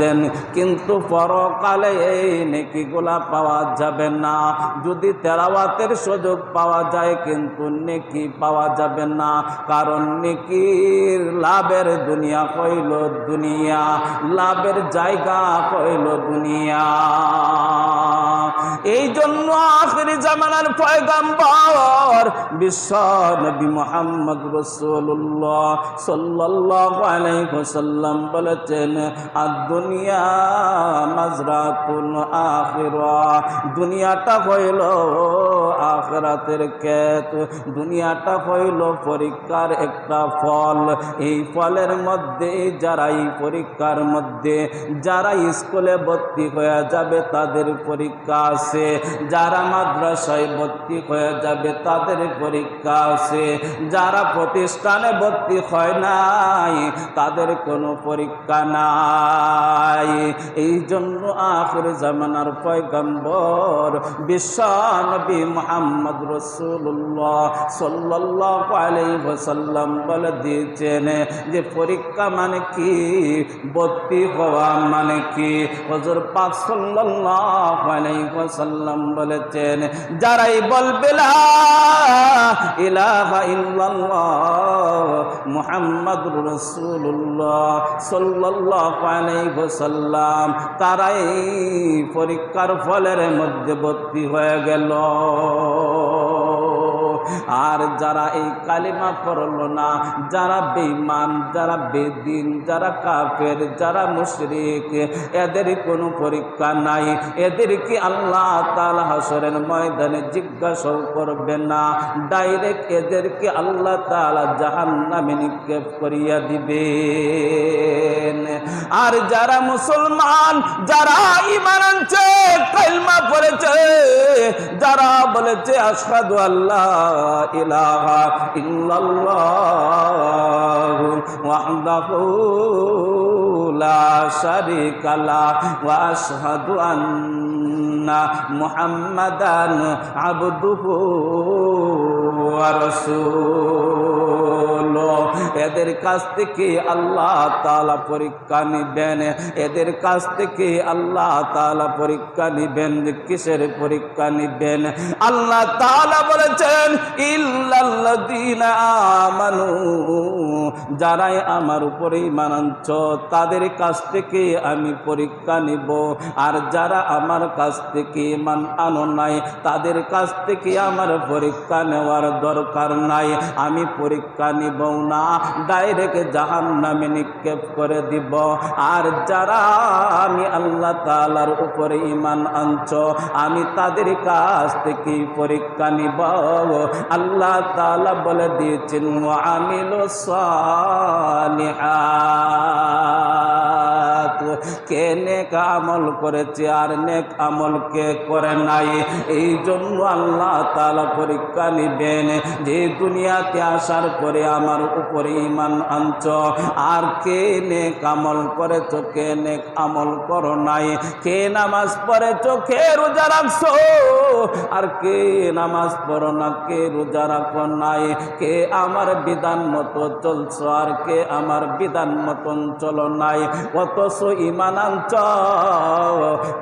দেন। কিন্তু পরকালে এই নেকিগুলা পাওয়া যাবে না। যদি তেলাওয়াতের সুযোগ পাওয়া যায়, কিন্তু নেকি পাওয়া যাবে না। কারণ নেকির লাভের দুনিয়া কইল দুনিয়া, লাভের জায়গা কইল দুনিয়া। এই জন্য আখেরি জামানার পয়গাম্বর বিশ্ব নবী মোহাম্মদ রসুল্লাহ সাল্লাল্লাহু আলাইহি ওয়াসাল্লাম বলেছেন দুনিয়া মাজরাতুল আখিরা। দুনিয়াটা হইল আখরাতের ক্ষেত। দুনিয়াটা হইল পরীক্ষার একটা ফল। এই ফলের মধ্যে যারা এই পরীক্ষার মধ্যে যারা স্কুলে ভর্তি হয়ে যাবে, তাদের পরীক্ষা আছে। যারা মাদ্রাসায় ভর্তি হয়ে যাবে, তাদের পরীক্ষা আছে। যারা প্রতিষ্ঠানে ভর্তি হয় নাই, তাদের কোনো পরীক্ষা নাই। I. এই জন্য আখের জামানার পয়গম্বর বিশ্ব নবী মোহাম্মদ রসুল্লাহ সাল্লাহ আলাইসাল্লাম বলে দিয়েছেন যে পরীক্ষা মানে কি? ভর্তি হওয়া মানে কি? হজর পাক সাল্লাহ আলাইসাল্লাম বলেছেন, যারাই বলবে মুহাম্মাদুর রাসূলুল্লাহ সাল্লাল্লাহু আলাইহি ওয়াসাল্লাম তারাই পরীক্ষার ফলের মধ্যে ভর্তি হয়ে গেল। আর যারা এই কালিমা পড়ল না, যারা বেঈমান, যারা বেদিন, যারা কাফের, যারা মুশরিক, এদের কোনো পরীক্ষা নাই। এদেরকে আল্লাহ তাআলা হাসরের ময়দানে জিজ্ঞাসাও করবে না? ডাইরেক্ট এদেরকে আল্লাহ তাআলা জাহান্নামে নিক্ষেপ করিয়া দিবেন? আর যারা মুসলমান, যারা ইমান আনছে, কালমা পড়েছে, যারা বলেছে, আশহাদু আল্লাহ ইলাহা ইল্লাল্লাহ ওয়াহদাহু লা শারীকা লা ওয়া আশহাদু আন্না মুহাম্মাদান আবদুহু এদের কাছ থেকে আল্লাহ তালা পরীক্ষা নিবেন। এদের কাছ থেকে আল্লাহ তালা পরীক্ষা নিবেন। কিসের পরীক্ষা নিবেন? আল্লাহ তাআলা বলেছেন আমানু। যারাই আমার উপরে আনছ, তাদের কাছ থেকে আমি পরীক্ষা নিব। আর যারা আমার কাছ থেকে ঈমান আনো নাই, তাদের কাছ থেকে আমার পরীক্ষা নেওয়ার দরকার নাই। আমি পরীক্ষা নিব না ডাইরেক্ট জাহান নামে নিক্ষেপ করে দিব। আর যারা আমি আল্লাহ তালার উপরে ইমান আনছ, আমি তাদের কাছ থেকে পরীক্ষা নিব। আল্লাহ তালা বলে দিয়েছেন আমি লো আমিল কে নেক আমল করেছে আর নেক আমল কে করে নাই? এই জন্য আল্লাহ তালা পরীক্ষা নিবেন যে দুনিয়াতে আসার পরে আমার উপরে ইমান আনছ। আর কে নেক আমল করেছ, কে নেক আমল করো নাই? কে নামাজ পড়েছ, কে রোজা রাখছো? আর কে নামাজ পড়ো না, কে রোজা রাখো নাই? কে আমার বিধান মতো চলছ, আর কে আমার বিধান মতন চলো নাই? অথচ ইমান আনছ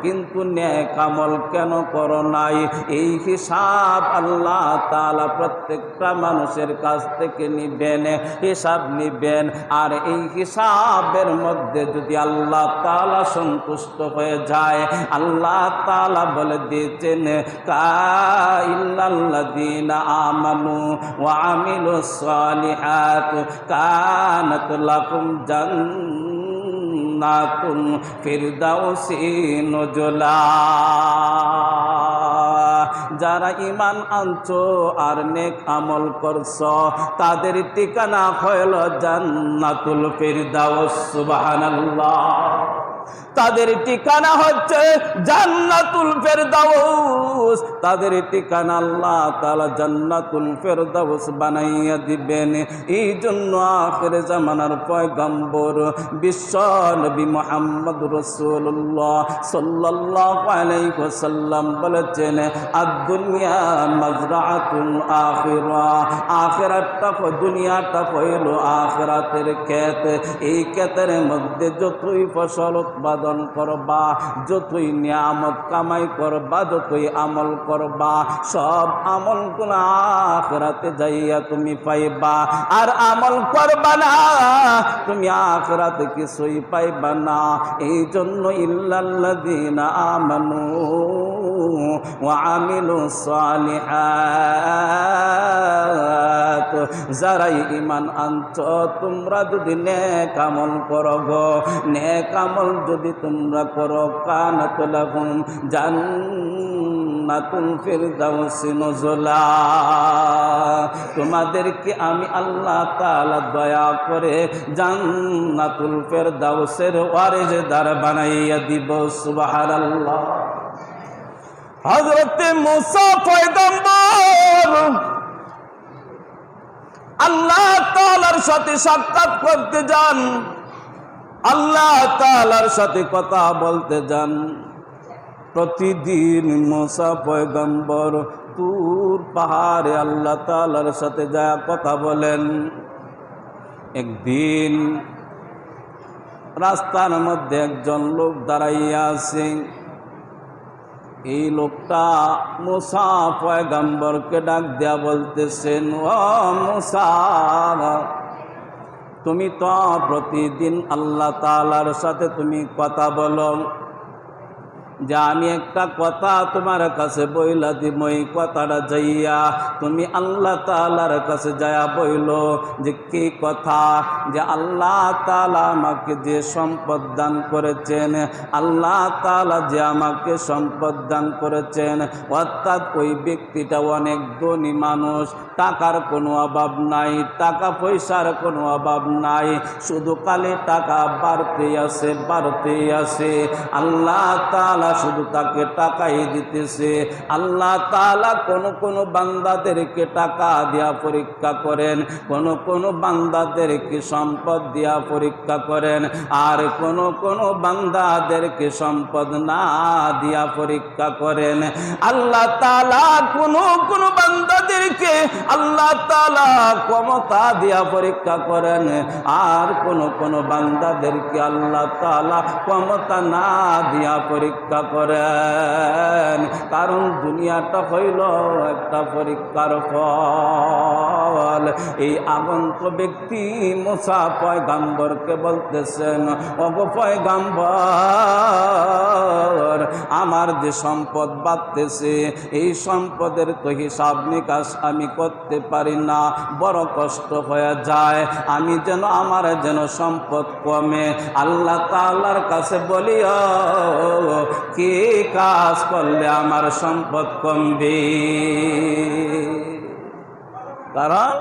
কিন্তু নেক আমল কেন করো নাই? এই হিসাব আল্লাহ তালা প্রত্যেকটা মানুষের কাছ থেকে নিবেন, হিসাব নিবেন। আর এই হিসাবের মধ্যে যদি আল্লাহ তালা সন্তুষ্ট হয়ে যায়, আল্লাহ তালা বলে দিয়েছেন কাইল্লাল্লাযীনা আমানু ওয়া আমিলুস সালিহাত কানাত লাকুম জান্নাতুন ফিরদাউসি নজলা। যারা ইমান আনছো আর নেক আমল করছ, তাদের ঠিকানা হইল জান্নাতুল ফিরদাউস, সুবহানাল্লাহ। তাদের ঠিকানা হচ্ছে জান্নাতুল ফেরদাউস। তাদের ঠিকানা আল্লাহ তাআলা জান্নাতুল ফেরদাউস বানাইয়া দিবেন। এই জন্য আখের জামানার পয়গম্বর বিশ্ব নবী মুহাম্মদ রাসূলুল্লাহ সাল্লাল্লাহু আলাইহি ওয়াসাল্লাম বলেছেন, আদ-দুনিয়া মাজরাআতুল আখিরা। আখিরাতটা দুনিয়াটা হইল আখিরাতের ক্ষেত। এই ক্ষেতের মধ্যে যতই ফসল উৎপাদন করবা, যতই নিয়ামত কামাই করবা, যতই আমল করবা, সব আমল আখরাতে যাইয়া তুমি পাইবা। আর আমল করবা না, তুমি আখরাতে কিছুই পাইবা না। এই জন্য ইল্লাল্লাযীনা আমানু আমিলু সালিহাত। যারাই ইমান আনছ, তোমরা যদি নেক আমল করো গো। নেক আমল যদি তোমরা করো জান্নাতুল ফিরদাউসি নুজুলা। তোমাদেরকে আমি আল্লাহ তাআলা দয়া করে জান্নাতুল ফিরদাউসের ওয়ারিসদার বানাইয়া দিব, সুবহানাল্লাহ। হযরতে মুসা পয়গম্বর আল্লাহ তাআলার সাথে সাক্ষাৎ করতে যান। আল্লাহ তাআলার সাথে কথা বলতে যান। প্রতিদিন মোসা পয়গম্বর তুর পাহাড়ে আল্লাহ তাআলার সাথে যা কথা বলেন। একদিন রাস্তার মধ্যে একজন লোক দাঁড়াইয়া আছে। এই লোকটা মুসা পয়গাম্বরকে ডাক দেয়া বলতেছেন ও মুসা, তুমি তো প্রতিদিন আল্লাহ তালার সাথে তুমি কথা বলো। যে আমি একটা কথা তোমার কাছে বইলা দিব, এই কথাটা যাইয়া তুমি আল্লাহ তালার কাছে যায়া বইল যে কি কথা? যে আল্লাহ তালা আমাকে যে সম্পদ দান করেছেন, আল্লাহ তালা যে আমাকে সম্পদ দান করেছেন, অর্থাৎ ওই ব্যক্তিটা অনেক ধনী মানুষ, টাকার কোনো অভাব নাই, টাকা পয়সার কোনো অভাব নাই, শুধু কালে টাকা বাড়তেই আছে বাড়তেই আছে। আল্লাহ তালা শুধু তাকে টাকাই দিতেছে। আল্লাহ তালা কোন কোন বান্দাদেরকে টাকা দিয়া পরীক্ষা করেন, কোন কোন বান্দাদেরকে সম্পদ দিয়া পরীক্ষা করেন, আর কোন কোন বান্দাদেরকে সম্পদ না দিয়া পরীক্ষা করেন। আল্লাহ তালা কোন কোন বান্দাদেরকে আল্লাহ তালা ক্ষমতা দিয়া পরীক্ষা করেন, আর কোন কোন বান্দাদেরকে আল্লাহ তালা ক্ষমতা না দিয়া পরীক্ষা করেন। কারণ দুনিয়াটা হইল একটা পরীক্ষার ফল। এই আগন্ত ব্যক্তি মোসা পয়গাম্বরকে বলতেছেন অগ পয়গাম্বর, আমার যে সম্পদ বাড়তেছে এই সম্পদের তো হিসাব নিকাশ আমি করতে পারি না। বড় কষ্ট হয়ে যায়, আমি যেন আমার যেন সম্পদ কমে। আল্লাহ তাল্লার কাছে বলিও কি কাজ করলে আমার সম্পদ কমবে? কারণ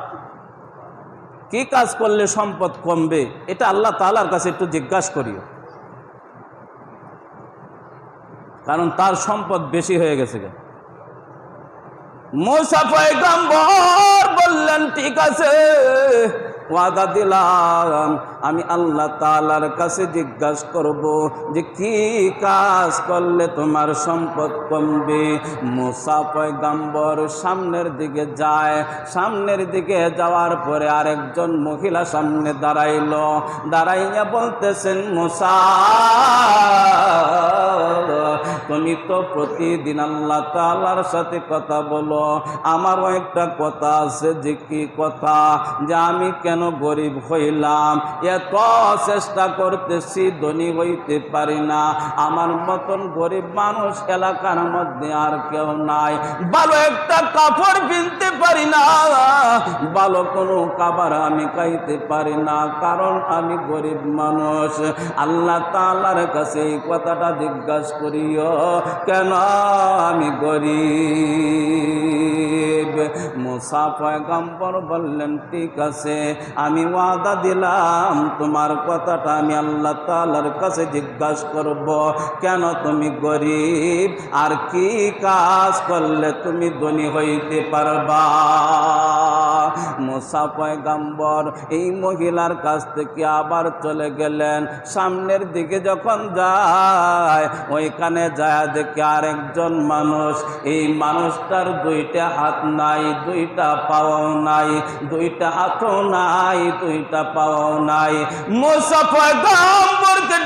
কি কাজ করলে সম্পদ কমবে? এটা আল্লাহ তালার কাছে একটু জিজ্ঞাসা করিও। কারণ তার সম্পদ বেশি হয়ে গেছে মোসা পয়গম্বর বললেন, ঠিক আছে, ওয়াদা দিলাম। আমি আল্লাহ তালার কাছে জিজ্ঞাসা করব যে, কি কাজ করলে তোমার সম্পদ কমবে? মোসা পয়গাম্বর সামনের দিকে যায়। সামনের দিকে যাওয়ার পরে আরেকজন মহিলা সামনে দাঁড়াইল। দাঁড়াইয়া বলতেছেন, মোসা তুমি তো প্রতিদিন আল্লাহ তালার সাথে কথা বলো। আমারও একটা কথা আছে, যে কি কথা? যে আমি কেন গরিব হইলাম? এত চেষ্টা করতেছি, ধনী হইতে পারি না। আমার মতন গরিব মানুষ এলাকার মধ্যে আর কেউ নাই। ভালো একটা কাপড় কিনতে পারি না। ভালো কোনো খাবার আমি খাইতে পারি না, কারণ আমি গরিব মানুষ। আল্লাহ তালার কাছে এই কথাটা জিজ্ঞাসা করিও। কেন আমি গরিব? মুসা পয়গম্বর বললেন, ঠিক আছে, আমি ওয়াদা দিলাম, তোমার কথাটা আমি আল্লাহ তালার কাছে জিজ্ঞাসা করব। কেন তুমি গরিব? আর কি কাজ করলে তুমি ধনী হইতে পারবা? মুসা পয়গম্বর এই মহিলার কাছ থেকে আবার চলে গেলেন। সামনের দিকে যখন যায়, ওইখানে যায় দেখে আরেকজন মানুষ? এই মানুষটার দুইটা হাত নাই, দুইটা পাওয়াও নাই, দুইটা হাতও নাই, দুইটা পাওয়াও নাই। মুসাফা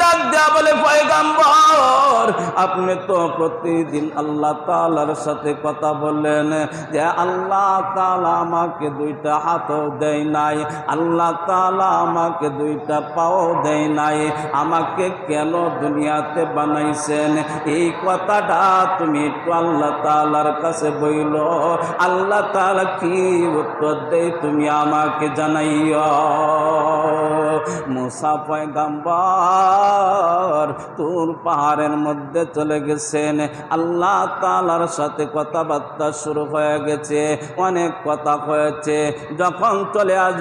ডাক দেয়া বলে, পয়গম্বর, আপনি তো প্রতিদিন আল্লাহ তালার সাথে কথা বললেন যে আল্লাহ তালা আমাকে দুইটা হাতও দেয় নাই, আল্লাহ তালা আমাকে দুইটা পাও দেয় নাই, আমাকে কেন দুনিয়াতে বানাইছেন? এই কথাটা তুমি একটু আল্লাহ তালার কাছে বইল। আল্লাহ তালা কি উত্তর দেয় তুমি আমাকে জানাইও। মুসা পয়গাম্বার তোর পাহাড়ের মধ্যে চলে গেছেন। আল্লাহ তালার সাথে কথাবার্তা শুরু হয়ে গেছে, অনেক কথা হয়েছে। যখন চলে আস